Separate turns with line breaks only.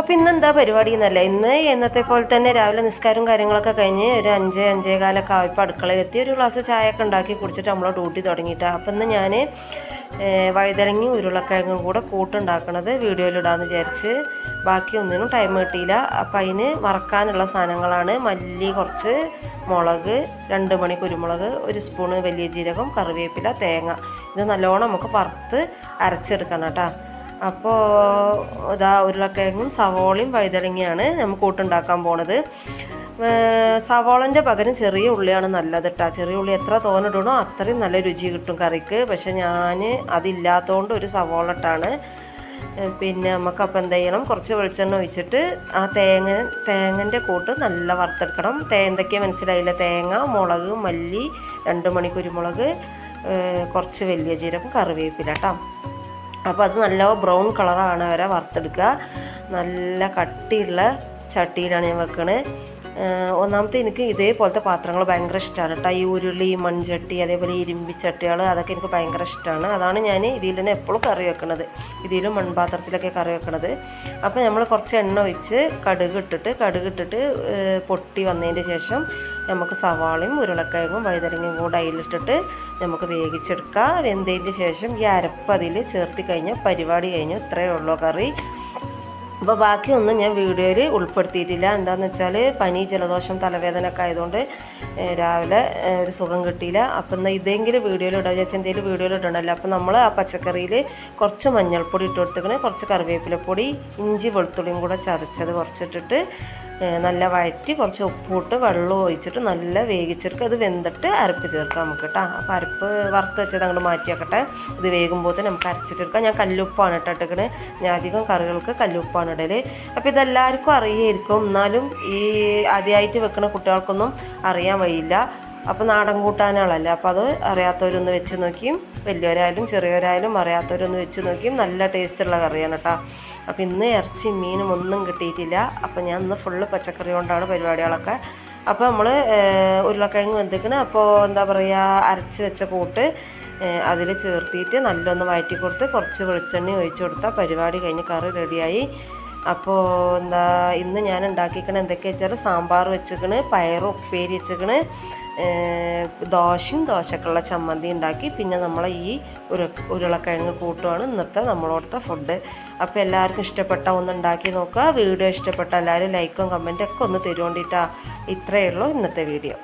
അപ്പം ഇന്ന് എന്താ പരിപാടി എന്നല്ല? ഇന്ന് എന്നത്തെ പോലെ തന്നെ രാവിലെ നിസ്കാരവും കാര്യങ്ങളൊക്കെ കഴിഞ്ഞ് ഒരു അഞ്ച് അഞ്ചേ കാലൊക്കെ ആയപ്പോൾ അടുക്കളയിൽ എത്തി. ഒരു ഗ്ലാസ് ചായയൊക്കെ ഉണ്ടാക്കി കുടിച്ചിട്ട് നമ്മൾ ഡ്യൂട്ടി തുടങ്ങിയിട്ട്. അപ്പം ഇന്ന് ഞാൻ വഴുതരങ്ങി ഉരുളക്കിഴങ്ങും കൂടെ കൂട്ടുണ്ടാക്കണത് വീഡിയോയിലിടാന്ന് വിചാരിച്ച് ബാക്കി ഒന്നിനും ടൈം കിട്ടിയില്ല. അപ്പം അതിന് വറക്കാനുള്ള സാധനങ്ങളാണ് മല്ലി കുറച്ച് മുളക് രണ്ട് മണി കുരുമുളക് ഒരു സ്പൂണ് വലിയ ജീരകം കറിവേപ്പില തേങ്ങ. ഇത് നല്ലോണം നമുക്ക് വറുത്ത് അരച്ചെടുക്കണം കേട്ടോ. അപ്പോൾ ഇതാ ഉരുളക്കിഴങ്ങും സവോളയും വഴുതലങ്ങയാണ് നമ്മൾ കൂട്ടുണ്ടാക്കാൻ പോണത്. സവോളന്റെ പകരം ചെറിയ ഉള്ളിയാണ് നല്ലത് കേട്ടോ ചെറിയ ഉള്ളി എത്ര തോന്നിടണോ അത്രയും നല്ല രുചി കിട്ടും കറിക്ക്. പക്ഷെ ഞാൻ അതില്ലാത്തതുകൊണ്ട് ഒരു സവോള ഇട്ടാണ്. പിന്നെ നമുക്കപ്പോൾ എന്ത് ചെയ്യണം? കുറച്ച് വെളിച്ചെണ്ണ ഒഴിച്ചിട്ട് ആ തേങ്ങ തേങ്ങന്റെ കൂട്ട് നല്ല വറുത്തെടുക്കണം. തേ മനസ്സിലായില്ല? തേങ്ങ മുളക് മല്ലി രണ്ട് മണി കുരുമുളക് കുറച്ച് വലിയ ജീരകം കറിവേപ്പില കേട്ടോ അപ്പോൾ അത് നല്ല ബ്രൗൺ കളറാണ് വരെ വറുത്തെടുക്കുക. നല്ല കട്ടിയുള്ള ചട്ടിയിലാണ് ഞാൻ വെക്കണേ. ഒന്നാമത്തെ എനിക്ക് ഇതേപോലത്തെ പാത്രങ്ങൾ ഭയങ്കര ഇഷ്ടമാണ് കേട്ടോ. ഈ ഉരുളി മൺചട്ടി അതേപോലെ ഇരുമ്പി ചട്ടികൾ അതൊക്കെ എനിക്ക് ഭയങ്കര ഇഷ്ടമാണ് അതാണ് ഞാൻ ഇതിൽ തന്നെ എപ്പോഴും കറി വെക്കണത്. ഇതിലും മൺപാത്രത്തിലൊക്കെ കറി വെക്കണത്. അപ്പോൾ നമ്മൾ കുറച്ച് എണ്ണ ഒഴിച്ച് കടുക് ഇട്ടിട്ട് കടുക് ഇട്ടിട്ട് പൊട്ടി വന്നതിന്റെ ശേഷം നമുക്ക് സവാളയും ഉരുളക്കിഴങ്ങും വഴുതനങ്ങയും കൂടെ അതിലിട്ടിട്ട് നമുക്ക് വേവിച്ചെടുക്കാം. വെന്തതിന്റെ ശേഷം ഈ അരപ്പ് അതിൽ ചേർത്തി കഴിഞ്ഞാൽ പരിപാടി കഴിഞ്ഞു. ഇത്രയേ ഉള്ളൂ കറി. അപ്പോൾ ബാക്കിയൊന്നും ഞാൻ വീഡിയോയിൽ ഉൾപ്പെടുത്തിയിട്ടില്ല. എന്താണെന്ന് വെച്ചാൽ പനി ജലദോഷം തലവേദന ഒക്കെ ആയതുകൊണ്ട് രാവിലെ ഒരു സുഖം കിട്ടിയില്ല. അപ്പം എന്നാൽ ഇതെങ്കിലും വീഡിയോയിൽ ഇടാം ചേച്ചി എന്തെങ്കിലും വീഡിയോയിൽ ഇടണമല്ലോ. അപ്പം നമ്മൾ ആ പച്ചക്കറിയിൽ കുറച്ച് മഞ്ഞൾപ്പൊടി ഇട്ട് കൊടുത്തേക്കണേ കുറച്ച് കറിവേപ്പിലപ്പൊടി ഇഞ്ചി വെളുത്തുള്ളിയും കൂടെ ചതച്ചത് കുറച്ചിട്ടിട്ട് നല്ല വഴറ്റി കുറച്ച് ഉപ്പിട്ട് വെള്ളം ഒഴിച്ചിട്ട് നല്ല വേവിച്ചെടുക്കുക. അത് വെന്തിട്ട് അരപ്പ് ചേർക്കാം നമുക്ക് കേട്ടോ. അപ്പോൾ അരപ്പ് വറുത്ത് വെച്ചത് അങ്ങോട്ട് മാറ്റി വെക്കട്ടെ. ഇത് വേകുമ്പോൾ നമുക്ക് അരച്ചിട്ടെടുക്കാം ഞാൻ കല്ലുപ്പാണ് ഇട്ടിട്ടിക്കണേ ഞാൻ അധികം കറികൾക്ക് കല്ലുപ്പാണ് ഇടൽ അപ്പോൾ ഇതെല്ലാവർക്കും അറിയായിരിക്കും. എന്നാലും ഈ ആദ്യമായിട്ട് വെക്കുന്ന കുട്ടികൾക്കൊന്നും അറിയാൻ വയ്യില്ല. അപ്പോൾ നാടൻ കൂട്ടാനുകളല്ലേ അപ്പോൾ അത് അറിയാത്തവരൊന്ന് വെച്ച് നോക്കിയും വലിയവരായാലും ചെറിയവരായാലും അറിയാത്തവരൊന്ന് വെച്ച് നോക്കിയും നല്ല ടേസ്റ്റുള്ള കറിയാണ് കേട്ടോ. അപ്പോൾ ഇന്ന് ഇറച്ചി മീനും ഒന്നും കിട്ടിയിട്ടില്ല. അപ്പോൾ ഞാൻ ഇന്ന് ഫുള്ള് പച്ചക്കറി കൊണ്ടാണ് പരിപാടികളൊക്കെ. അപ്പോൾ നമ്മൾ ഉരുളക്കിഴങ്ങ് വെന്തിക്കണ് അപ്പോൾ എന്താ പറയുക അരച്ച് വെച്ച കൂട്ട് അതിൽ ചേർത്തിയിട്ട് നല്ലൊന്ന് വഴറ്റി കൊടുത്ത് കുറച്ച് വെളിച്ചെണ്ണ ഒഴിച്ചു കൊടുത്താൽ പരിപാടി കഴിഞ്ഞ് കറി റെഡിയായി. അപ്പോൾ എന്താ ഇന്ന് ഞാൻ ഉണ്ടാക്കിക്കണ എന്തൊക്കെയാ വെച്ചാൽ സാമ്പാർ വെച്ചിക്കണ് പയറും ഉപ്പേരി വെച്ചിക്കണ് ദോശയും ദോശക്കുള്ള ചമ്മന്തി ഉണ്ടാക്കി. പിന്നെ നമ്മൾ ഈ ഉരു ഉരുളക്കിഴങ്ങ് കൂട്ടുമാണ് ഇന്നത്തെ നമ്മളോടത്തെ ഫുഡ് അപ്പോൾ എല്ലാവർക്കും ഇഷ്ടപ്പെട്ട ഒന്ന് ഉണ്ടാക്കി നോക്കുക. വീഡിയോ ഇഷ്ടപ്പെട്ട എല്ലാവരും ലൈക്കും കമന്റും ഒക്കെ ഒന്ന് തരുവേണ്ടിയിട്ടാണ് ഇത്രയേ ഉള്ളൂ ഇന്നത്തെ വീഡിയോ